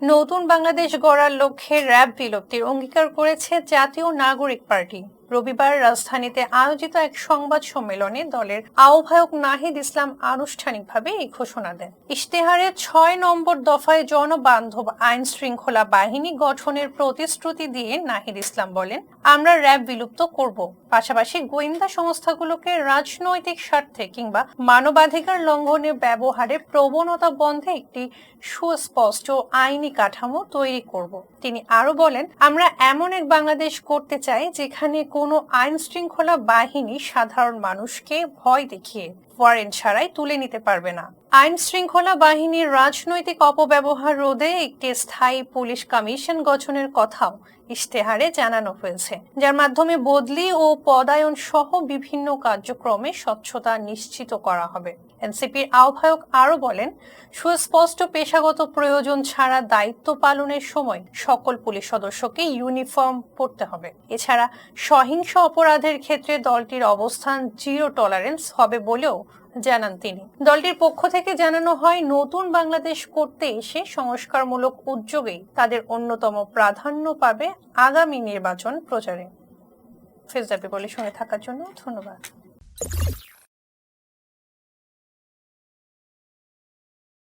নতুন বাংলাদেশ গড়ার লক্ষ্যে র্যাব বিলুপ্তির অঙ্গীকার করেছে জাতীয় নাগরিক পার্টি। রবিবার রাজধানীতে আয়োজিত এক সংবাদ সম্মেলনে দলের আহ্বায়ক নাহিদ ইসলাম আনুষ্ঠানিকভাবে এই ঘোষণা দেন। ইশতেহারে ছয় নম্বর দফায় জনবান্ধব আইন শৃঙ্খলা বাহিনী গঠনের প্রতিশ্রুতি দিয়ে নাহিদ ইসলাম বলেন, আমরা র্যাব বিলুপ্ত করব। পাশাপাশি গোয়েন্দা সংস্থাগুলোকে রাজনৈতিক স্বার্থে কিংবা মানবাধিকার লঙ্ঘনের ব্যবহারে প্রবণতা বন্ধে একটি সুস্পষ্ট আইনি কাঠামো তৈরি করব। তিনি আরও বলেন, আমরা এমন এক বাংলাদেশ করতে চাই যেখানে কোনো আইন শৃঙ্খলা বাহিনী সাধারণ মানুষকে ভয় দেখিয়ে ওয়ারেন্ট ছাড়াই তুলে নিতে পারবে না। আইন শৃঙ্খলা বাহিনীর রাজনৈতিক অপব্যবহার রোধে একটি স্থায়ী পুলিশ কমিশন গঠনের কথাও ইশতেহারে জানানো হয়েছে, যার মাধ্যমে বদলি ও পদায়ন সহ বিভিন্ন কার্যক্রমে স্বচ্ছতা নিশ্চিত করা হবে। এনসিপির আহ্বায়ক আরও বলেন, সুস্পষ্ট পেশাগত প্রয়োজন ছাড়া দায়িত্ব পালনের সময় সকল পুলিশ সদস্যকে ইউনিফর্ম পরতে হবে। এছাড়া সহিংস অপরাধের ক্ষেত্রে দলটির অবস্থান জিরো টলারেন্স হবে বলেও জানান তিনি। দলটির পক্ষ থেকে জানানো হয়, নতুন বাংলাদেশ করতে এসে সংস্কারমূলক উদ্যোগেই তাদের অন্যতম প্রাধান্য পাবে আগামী নির্বাচন প্রচারে। ফেসদাবি বলে শুনে থাকার জন্য ধন্যবাদ।